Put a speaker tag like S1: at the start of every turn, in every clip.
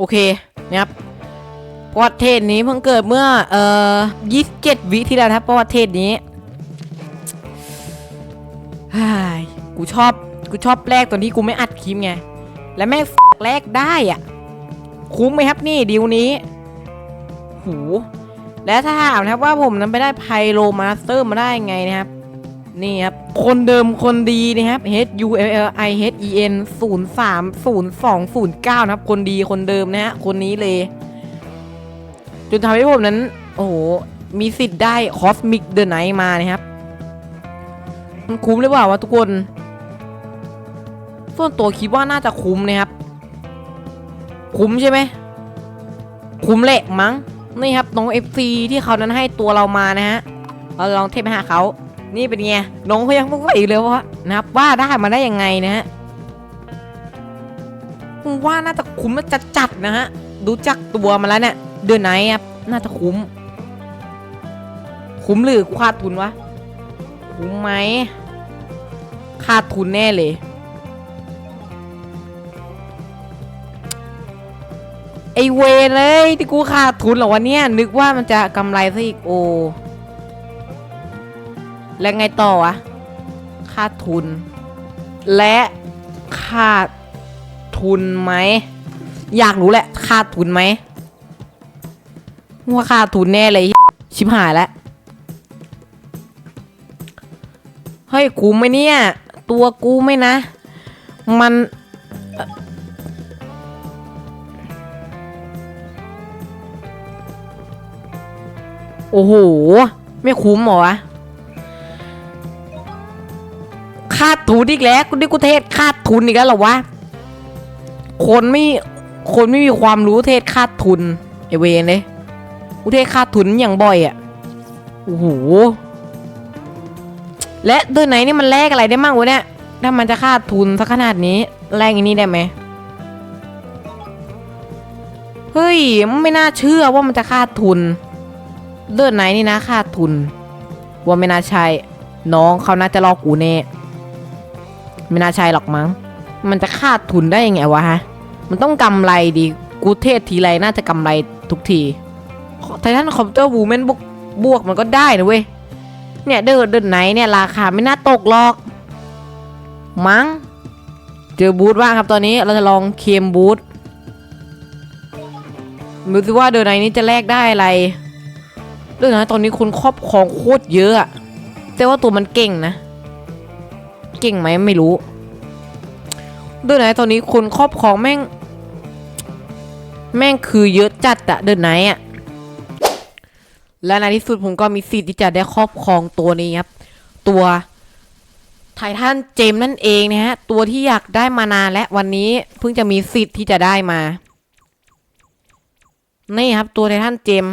S1: โอเคนะครับประวัติเทศนี้เพิ่งเกิดเมื่อเอ่อ27 วิที่แล้วครับประวัติเทศนี้เฮ้ยกูชอบกูชอบแรกตอนที่กูไม่อัดคลิปไง และแม่แรกได้อะ คุ้มไหมครับนี่ดีลนี้ หู และถ้าถามนะครับว่าผมนั้นไปได้ไพโลมาสเตอร์มาได้ไงนะครับ นี่ครับ คนเดิมคนดีนะครับ H U L L I H E N 0 3 0 2 0 9 นะครับ คนดีคนเดิมนะฮะ คนนี้เลย จนทำให้ผมนั้น โอ้โห มีสิทธิ์ได้คอสมิกเดอะไนท์มานะครับ มันคุ้มหรือเปล่าวะทุกคน ส่วนตัวคิดว่าน่าจะคุ้มนะครับ คุ้มใช่ไหม คุ้มแหละมั้ง นี่ครับน้อง FC ที่เขานั้นให้ตัวเรามานะฮะ เราลองเทไปหาเขา นี่เป็นไงน้องเขายังไม่ไหวเลยว่านะครับว่าได้มาได้ยังไงนะฮะผมว่าน่าจะคุ้มน่าจะจัดนะฮะดูจักตัวมาแล้วเนี่ยเดือนไหนครับน่าจะคุ้ม คุ้มหรือขาดทุนวะคุ้มไหมขาดทุนแน่เลยไอเวเลยที่กูขาดทุนเหรอวะเนี่ยนึกว่ามันจะกำไรซะอีกโอ แล้วไงต่อวะขาทุน และขาทุนไหม อยากรู้แหละขาทุนไหมว่าขาทุนแน่เลย ชิบหายแล้ว เฮ้ยกูไหมเนี่ย ตัวกูไหมนะ มันโอ้โห ไม่คุ้มหรอวะ ทุนอีกแล้วกูนี่กูเทศขาดทุนอีกแล้วเหรอวะ คนไม่ คนไม่มีความรู้เทศขาดทุนไอเวนเลยกูเทศขาดทุนอย่างบ่อยอะ่ะ โอ้โห และเดือนไหนนี่มันแลกอะไรได้มั่งวะเนี่ย ถ้ามันจะขาดทุนสักขนาดนี้แลกอย่างนี้ได้ไหมเฮ้ย ไม่น่าเชื่อว่ามันจะขาดทุนเดือนไหนนี่นะขาดทุน ว่าไม่น่าใช่ น้องเขาน่าจะลอกกูแน่ ไม่น่าใช่หรอกมั้ง มันจะขาดทุนได้ยังไงวะฮะ มันต้องกำไรดี กูเทศทีไรน่าจะกำไรทุกทีไททันคอมพิวเตอร์วูแมนบวกบวกมันก็ได้นะเว้ย เนี่ยเดินเดินไหนเนี่ยราคาไม่น่าตกหรอก มั้ง เจอบูธว่างครับตอนนี้เราจะลองเคมบูธดูสิว่าเดินไหนนี้จะแลกได้อะไรเรื่องนะตอนนี้คนครอบครองโคตรเยอะอะแต่ว่าตัวมันเก่งนะ เก่งไหมไม่รู้ ด้วยไหนตอนนี้คนครอบครองแม่ง แม่งคือเยอะจัดอะเดินไหนอะและในที่สุดผมก็มีสิทธิ์ที่จะได้ครอบครองตัวนี้ครับ ตัวไททันเจมนั่นเองนะฮะ ตัวที่อยากได้มานานและวันนี้เพิ่งจะมีสิทธิ์ที่จะได้มา นี่ครับ ตัวไททันเจม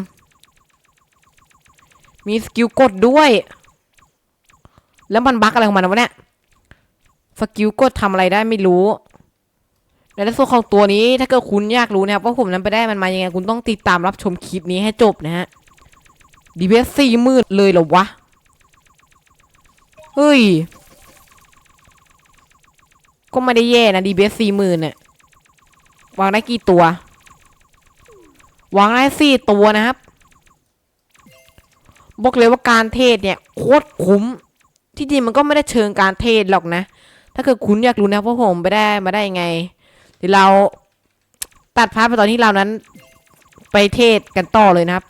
S1: มีสกิลกดด้วย แล้วมันบั๊กอะไรของมันวะเนี่ย สกิลกดทำอะไรได้ไม่รู้ในส่วนของตัวนี้ถ้าเกิดคุณอยากรู้นะครับว่าผมนั้นไปได้มันมายังไงคุณต้องติดตามรับชมคลิปนี้ให้จบนะฮะดีเวสสี่มื่นเลยเหรอวะ เฮ้ย ก็ไม่ได้แย่นะดีเบสสี่มื่นเนี่ยวางได้กี่ตัว วางได้สี่ตัวนะครับ บอกเลยว่าการเทศเนี่ยโคตรคุ้ม ที่จริงมันก็ไม่ได้เชิงการเทศหรอกนะ ถ้าเกิดคุณอยากรู้นะว่าผมไปได้มาได้ยังไงเดี๋ยวเราตัดภาพไปตอนที่เรานั้น ไปเทศกันต่อเลยนะครับ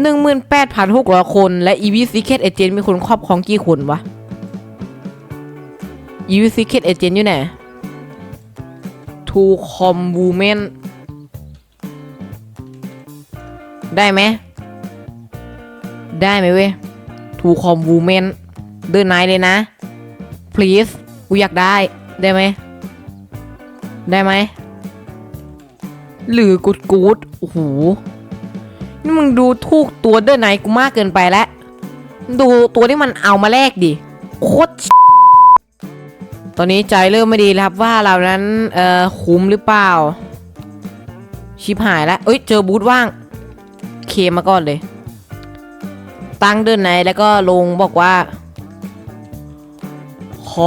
S1: หนึ่งหมื่นแปดพันหกร้อยคนและ EV Secret Agent มีคนครอบครองกี่คนวะ EV Secret Agent อยู่ไหน To Com Women ได้ไหม ได้ไหมเว้ย To Com Women ดินไนเลยนะ please กูอยากได้ได้ไหม ได้ไหม หรือกูดกูดโอ้โห นี่มึงดูถูกตัวเดินไหนกูมากเกินไปแล้ว ดูตัวที่มันเอามาแลกดิ โคตร ตอนนี้ใจเริ่มไม่ดีแล้วครับว่าเรานั้น เอ่อ คุ้มหรือเปล่า ชิบหายแล้ว เอ้ย เจอบูธว่าง เคมาก่อนเลย ตั้งเดินไหนแล้วก็ลงบอกว่า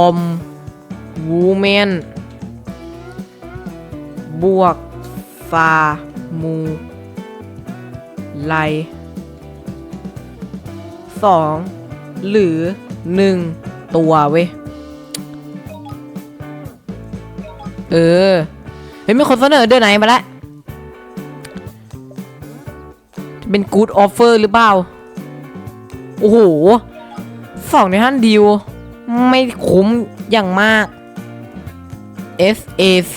S1: อมวูแมนบวกซามูไลสองหรือหนึ่งตัวเว้ย เออเห็นมีคนเสนอเดือนไหนมาแล้วเป็นกู o ดออฟเฟอร์หรือเปล่า โอ้โหสองในท่านดิว ไม่คุ้มอย่างมาก SAC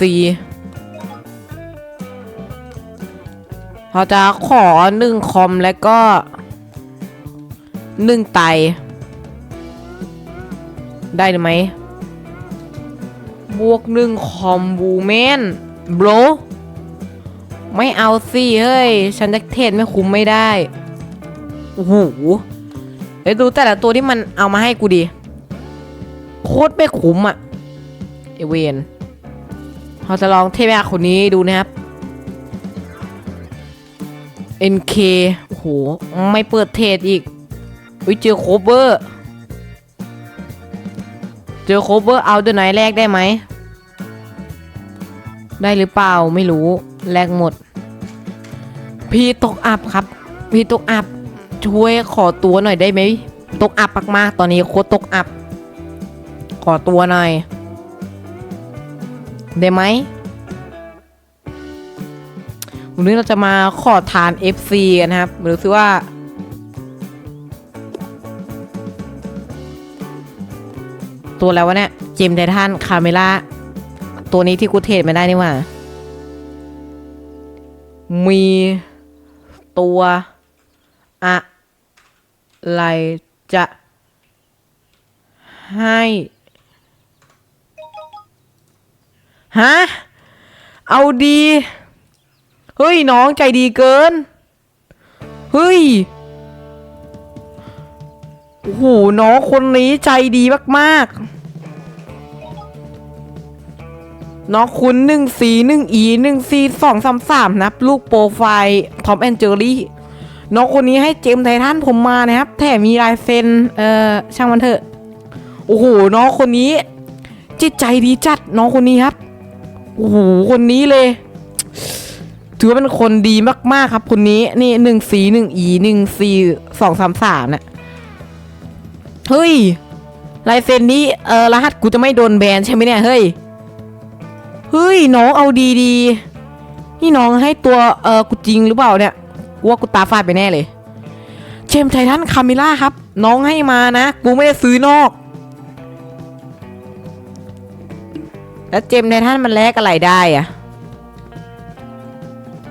S1: เราจะขอหนึ่งคอมแล้วก็หนึ่งไต ได้หรือไหม บวกหนึ่งคอมบูแมนโบรไม่เอาสิเฮ้ย ฉันจะเทรดไม่คุ้มไม่ได้ โอ้โหเดี๋ยวดูแต่ละตัวที่มันเอามาให้กูดิ โคตรไม่คุ้มอะเอเวนเราจะลองเทพยาคนนี้ดูนะครับ NK โอ้โห ไม่เปิดเทรดอีกอุ้ยเจอโคเวอร์ เจอโคเวอร์เอาเดอะไนแรกได้ไหม ได้หรือเปล่าไม่รู้ แลกหมด พี่ตกอับครับ พี่ตกอับ ช่วยขอตัวหน่อยได้ไหม ตกอับมากๆ ตอนนี้โคตรตกอับ ขอตัวหน่อย ได้ไหมวันนี้เราจะมาขอทาน FC กันนะครับหรือซิว่า ตัวแล้ววะเนี่ย เจมไททันคาเมล่า ตัวนี้ที่กูเทรดไม่ได้นี่หว่า มีตัวอะไรจะให้ ฮะ เอาดี เฮ้ยน้องใจดีเกิน เฮ้ย โอ้โหน้องคนนี้ใจดีมากๆ น้องคุณหนึ่งสีหนึ่งอีหนึ่งซีสองสามสามนับลูกโปรไฟล์ทอมแอนเจอรี่น้องคนนี้ให้เจมส์ไททันผมมานะครับ แถมมีลายเซ็น เอ่อ ช่างมันเถอะ โอ้โห น้องคนนี้ จิตใจดีจัด น้องคนนี้ครับ โอ้โหคนนี้เลย ถือว่าเป็นคนดีมากๆครับคนนี้นี่หนึ่งสีหนึ่งอีหนึ่งซีสองสามสามน่ะเฮ้ยลายเซ็นนี้เออรหัสกูจะไม่โดนแบนใช่ไหมเนี่ยเฮ้ยเฮ้ยน้องเอาดีดีนี่น้องให้ตัวเออกูจริงหรือเปล่าเนี่ยกูว่ากูตาฟาดไปแน่เลยเจมส์ไททันคามิล่าครับ น้องให้มานะ กูไม่ได้ซื้อนอก แล้วเจมส์ไททันมันแลกอะไรได้อะ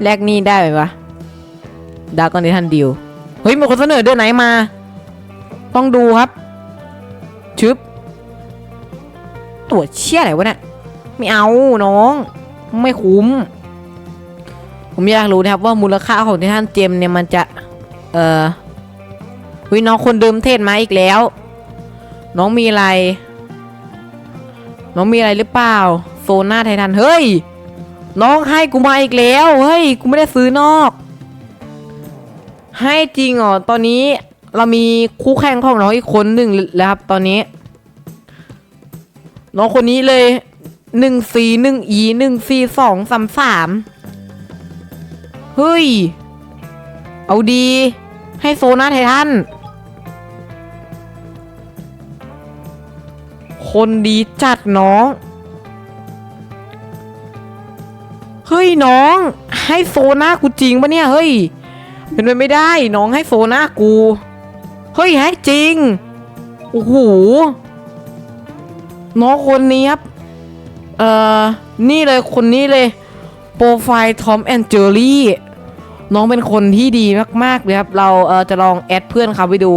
S1: แลกนี่ได้ไหมวะดาวกอนททันดิวเฮ้ยมีคนเสนอเดือนไหนมา ต้องดูครับ ชึบ ตัวเชี่ยอะไรวะเนี่ยไม่เอาน้อง ไม่คุ้ม ผมอยากรู้นะครับว่ามูลค่าของไททันเจมเนี่ยมันจะ เออวิน้องคนเดิมเทศมาอีกแล้ว น้องมีอะไร น้องมีอะไรหรือเปล่า โซน่าไททัน เฮ้ย น้องให้กูมาอีกแล้ว เฮ้ย กูไม่ได้ซื้อนอก ให้จริงเหรอ ตอนนี้เรามีคู่แข่งของน้องอีกคนหนึ่งแล้วครับ ตอนนี้ น้องคนนี้เลยหนึ่งสี่หนึ่งอีหนึ่งสี่สองสามสามเฮ้ย เอาดี ให้โซน่าไททัน คนดีจัดน้อง เฮ้ยน้อง ให้โซน่ากูจริงปะเนี่ยเฮ้ย เป็นไปไม่ได้ น้องให้โซน่ากู เฮ้ยให้จริง โอ้โห น้องคนนี้ครับ เอ่อ นี่เลยคนนี้เลย โปรไฟล์ทอมแอนเจอรี่ น้องเป็นคนที่ดีมากๆเลยครับ เราเอ่อจะลองแอดเพื่อนเขาไปดู